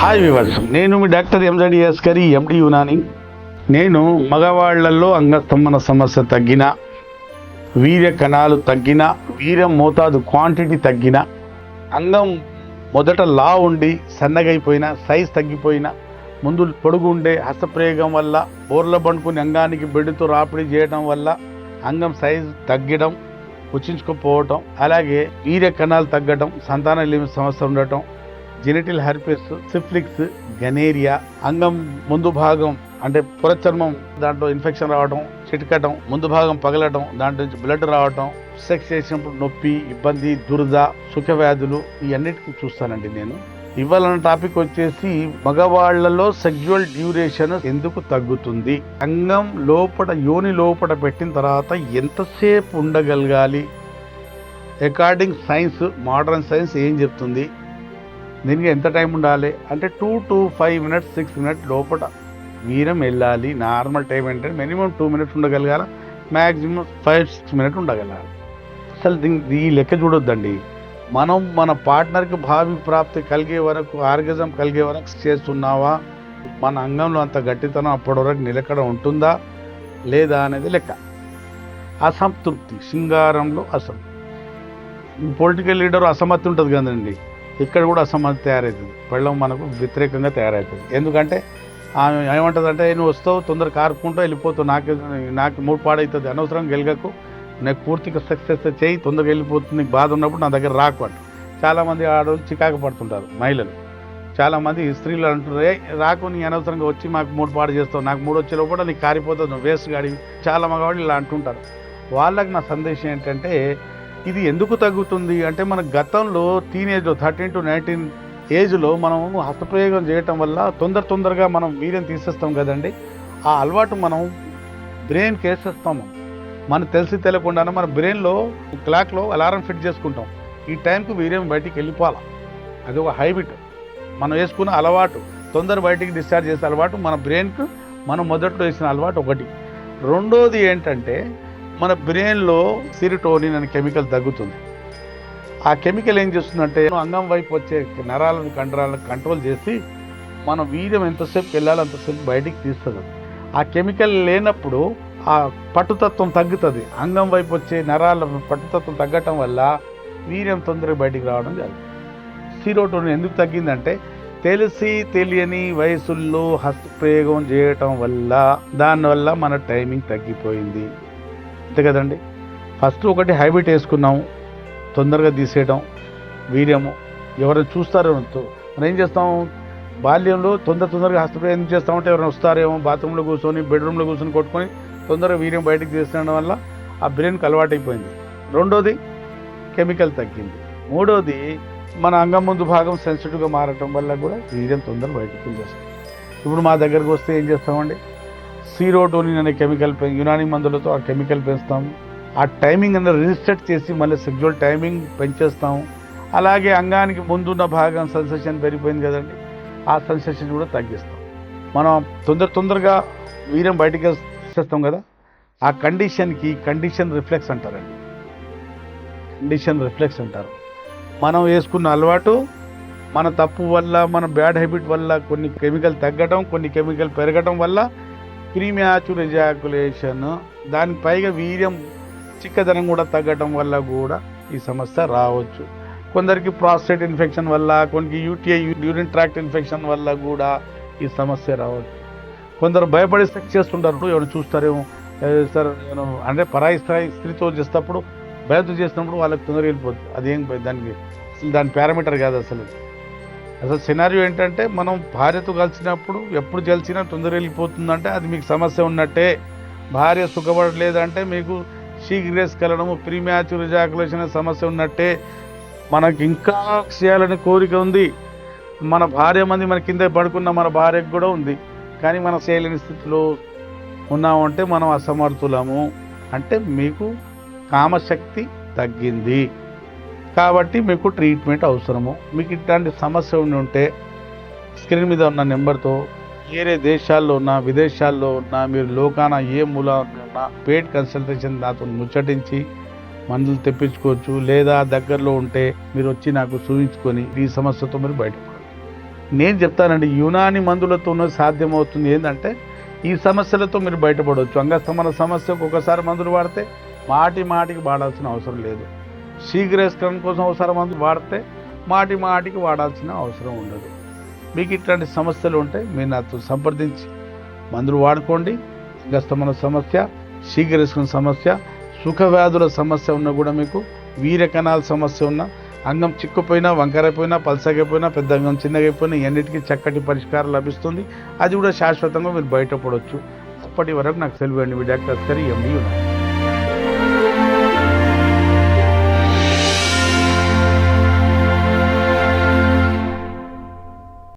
Hi viewers నేను మీ doctor ఎంజడి ఎస్కరి ఎండి యునాని. నేను మగవాళ్ళలో అంగస్తంభన సమస్య తగ్గిన వీర్య కణాలు తగ్గిన వీర్యం మోతాదు క్వాంటిటీ తగ్గిన అంగం మొదట లా ఉండి సన్నగైపోయిన సైజ్ తగ్గిపోయిన ముందు పొడుగు ఉండే హస్తప్రయోగం వల్ల బోర్ల పండుకుని అంగానికి బెడ్డుతో రాపిడి చేయడం వల్ల అంగం సైజ్ తగ్గడం పుచ్చించుకోపోవటం అలాగే వీర్య కణాలు తగ్గటం సంతానలేమి సమస్య ఉండటం జెనిటల్ హెర్పిస్ సిఫ్లిక్స్ గనేరియా అంగం ముందు భాగం అంటే పురచర్మం దాంట్లో ఇన్ఫెక్షన్ రావడం చిట్కటం ముందు భాగం పగలటం దాంట్లో నుంచి బ్లడ్ రావటం సెక్స్ చేసినప్పుడు నొప్పి ఇబ్బంది దురద సుఖ వ్యాధులు ఇవన్నిటికీ చూస్తానండి నేను. ఇవాళ టాపిక్ వచ్చేసి మగవాళ్ళలో సెక్చువల్ డ్యూరేషన్ ఎందుకు తగ్గుతుంది? అంగం లోపల యోని లోపల పెట్టిన తర్వాత ఎంతసేపు ఉండగలగాలి? అకార్డింగ్ సైన్స్ మోడర్న్ సైన్స్ ఏం చెప్తుంది? దీనికి ఎంత టైం ఉండాలి? అంటే two to five minutes six minutes లోపల వీరం వెళ్ళాలి. నార్మల్ టైం ఏంటంటే మినిమం టూ మినిట్స్ ఉండగలగాల? మ్యాక్సిమం ఫైవ్ సిక్స్ మినిట్స్ ఉండగలగాలి? అసలు దీని ఈ లెక్క చూడొద్దండి. మనం మన పార్ట్నర్కి భావి ప్రాప్తి కలిగే వరకు ఆర్గజం కలిగే వరకు చేస్తున్నావా? మన అంగంలో అంత గట్టితనం అప్పటి వరకు నిలకడ ఉంటుందా? లేదా అనేది లెక్క. అసంతృప్తి శృంగారంలో అసంతృప్తి. పొలిటికల్ లీడర్ అసమర్థి ఉంటుంది కదండి. ఇక్కడ కూడా అసమ్మతి తయారవుతుంది పెళ్ళం మనకు వ్యతిరేకంగా తయారవుతుంది ఎందుకంటే ఆమె ఏమంటుంది అంటే నువ్వు వస్తావు తొందర కారుకుంటూ వెళ్ళిపోతావు నాకు నాకు మూడు పాడవుతుంది అనవసరం గెలగకు నాకు పూర్తిగా సక్సెస్ చేయి తొందరగా వెళ్ళిపోతుంది నీకు బాధ ఉన్నప్పుడు నా దగ్గర రాకు అంట. చాలామంది ఆడవాళ్ళు చికాకు పడుతుంటారు మహిళలు. చాలామంది స్త్రీలు అంటున్నారు రాకు నీ అనవసరంగా వచ్చి మాకు మూడు పాడు చేస్తావు నాకు మూడు వచ్చే లోపల నీకు కారిపోతుంది నువ్వు వేస్ట్ గాడి చాలా మగవాళ్ళు ఇలా అంటుంటారు. వాళ్ళకి నా సందేశం ఏంటంటే ఇది ఎందుకు తగ్గుతుంది అంటే మన గతంలో టీనేజ్లో థర్టీన్ టు నైన్టీన్ ఏజ్లో మనం హస్తప్రయోగం చేయటం వల్ల తొందర తొందరగా మనం వీర్యం తీసేస్తాం కదండి. ఆ అలవాటు మనం బ్రెయిన్కి వేసేస్తాము. మనకు తెలిసి తెలియకుండానే మన బ్రెయిన్లో క్లాక్లో అలారం ఫిట్ చేసుకుంటాం. ఈ టైంకు వీర్యం బయటికి వెళ్ళిపోవాలి? అది ఒక హ్యాబిట్ మనం వేసుకున్న అలవాటు తొందర బయటికి డిశ్చార్జ్ చేసే అలవాటు మన బ్రెయిన్కు మనం మొదట్లో వేసిన అలవాటు ఒకటి. రెండోది ఏంటంటే మన బ్రెయిన్లో సిరిటోనిన్ అనే కెమికల్ తగ్గుతుంది. ఆ కెమికల్ ఏం చేస్తుందంటే అంగం వైపు వచ్చే నరాలను కండరాలను కంట్రోల్ చేసి మన వీర్యం ఎంతసేపు వెళ్ళాలో అంతసేపు బయటికి తీస్తుంది. ఆ కెమికల్ లేనప్పుడు ఆ పట్టుతత్వం తగ్గుతుంది. అంగం వైపు వచ్చే నరాల పట్టుతత్వం తగ్గటం వల్ల వీర్యం తొందరగా బయటికి రావడం జరుగుతుంది. సిరోటోన్ ఎందుకు తగ్గిందంటే తెలిసి తెలియని వయసుల్లో హస్తప్రయోగం చేయటం వల్ల దానివల్ల మన టైమింగ్ తగ్గిపోయింది. అంతే కదండి? ఫస్ట్ ఒకటి హ్యాబిట్ వేసుకున్నాము తొందరగా తీసేయడం వీర్యము. ఎవరైనా చూస్తారో మనం ఏం చేస్తాం? బాల్యంలో తొందర తొందరగా హస్తప్రయోగం చేస్తామంటే ఎవరైనా వస్తారేమో? బాత్రూంలో కూర్చొని బెడ్రూమ్లో కూర్చొని కొట్టుకొని తొందరగా వీర్యం బయటకు తీసేయడం వల్ల ఆ బ్రెయిన్కి అలవాటైపోయింది రెండోది కెమికల్ తగ్గింది. మూడోది మన అంగం ముందు భాగం సెన్సిటివ్గా మారటం వల్ల కూడా వీర్యం తొందరగా బయటకు తీసేస్తాం ఇప్పుడు మా దగ్గరకు వస్తే ఏం చేస్తామండి? సీరోటోనిన్ అనే కెమికల్ పెం యునాని మందులతో ఆ కెమికల్ పెంచుతాం. ఆ టైమింగ్ అనేది రిజిస్టర్ చేసి మళ్ళీ సెక్చువల్ టైమింగ్ పెంచేస్తాం. అలాగే అంగానికి ముందున్న భాగం సెన్సేషన్ పెరిగిపోయింది కదండి ఆ సెన్సేషన్ కూడా తగ్గిస్తాం. మనం తొందర తొందరగా వీర్యం బయటికి తీసేస్తాం కదా? ఆ కండిషన్కి కండిషన్ రిఫ్లెక్స్ అంటారండి. కండిషన్ రిఫ్లెక్స్ అంటారు. మనం వేసుకున్న అలవాటు మన తప్పు వల్ల మన బ్యాడ్ హ్యాబిట్ వల్ల కొన్ని కెమికల్ తగ్గటం కొన్ని కెమికల్ పెరగటం వల్ల ప్రీమ్యాచుర్ ఎజాకులేషన్ దానికి పైగా వీర్యం చిక్కదనం కూడా తగ్గటం వల్ల కూడా ఈ సమస్య రావచ్చు. కొందరికి ప్రాస్టేట్ ఇన్ఫెక్షన్ వల్ల కొన్ని యూటీఐ యూరిన్ ట్రాక్ట్ ఇన్ఫెక్షన్ వల్ల కూడా ఈ సమస్య రావచ్చు. కొందరు భయపడి సెక్స్ చేస్తుంటారు. ఎవరు చూస్తారేమో? సార్ నేను అంటే పరాయి స్థాయి స్త్రీతో చేసేటప్పుడు భయంతో చేసినప్పుడు వాళ్ళకి తొందరగా వెళ్ళిపోతుంది అదేం దానికి అసలు దాని పారామీటర్ కాదు అసలు. అసలు సినారియో ఏంటంటే మనం భార్యతో కలిసినప్పుడు ఎప్పుడు కలిసినా తొందర వెళ్ళిపోతుందంటే అది మీకు సమస్య ఉన్నట్టే. భార్య సుఖపడలేదంటే మీకు శీఘ్రేస్ కలడము ప్రీమ్యాచుర్ ఎజాకులేషన్ సమస్య ఉన్నట్టే. మనకి ఇంకా చేయాలనే కోరిక ఉంది. మన భార్య మంది మన కింద పడుకున్న మన భార్యకు కూడా ఉంది. కానీ మనం చేయలేని స్థితిలో ఉన్నామంటే మనం అసమర్థులము. అంటే మీకు కామశక్తి తగ్గింది. కాబట్టి మీకు ట్రీట్మెంట్ అవసరము. మీకు ఇట్లాంటి సమస్య ఉండి ఉంటే స్క్రీన్ మీద ఉన్న నెంబర్తో వేరే దేశాల్లో ఉన్నా విదేశాల్లో ఉన్నా మీరు లోకాన ఏ మూల ఉన్నా పెయిడ్ కన్సల్టేషన్ దాతో ముచ్చటించి మందులు తెప్పించుకోవచ్చు. లేదా దగ్గరలో ఉంటే మీరు వచ్చి నాకు చూపించుకొని ఈ సమస్యతో మీరు బయటపడాలి నేను చెప్తానండి యునాని మందులతోనూ సాధ్యమవుతుంది. ఏంటంటే ఈ సమస్యలతో మీరు బయటపడవచ్చు. అంగస్తమన సమస్యకు ఒకసారి మందులు వాడితే మాటి మాటికి వాడాల్సిన అవసరం లేదు. శీఘ్రస్కరణ కోసం అవసరం మందులు వాడితే మాటి మాటికి వాడాల్సిన అవసరం ఉండదు. మీకు ఇట్లాంటి సమస్యలు ఉంటే మీరు నాతో సంప్రదించి మందులు వాడుకోండి. అంగస్తమన సమస్య శీఘ్రస్కరణ సమస్య సుఖవ్యాధుల సమస్య ఉన్నా కూడా మీకు వీర కణాల సమస్య ఉన్నా అంగం చిక్కుపోయినా వంకరైపోయినా పలసగైపోయినా పెద్ద అంగం చిన్నగైపోయినా ఎన్నిటికీ చక్కటి పరిష్కారం లభిస్తుంది. అది కూడా శాశ్వతంగా మీరు బయటపడవచ్చు అప్పటి వరకు నాకు సెలవు అండి మీ డాక్టర్ గారి ఎండి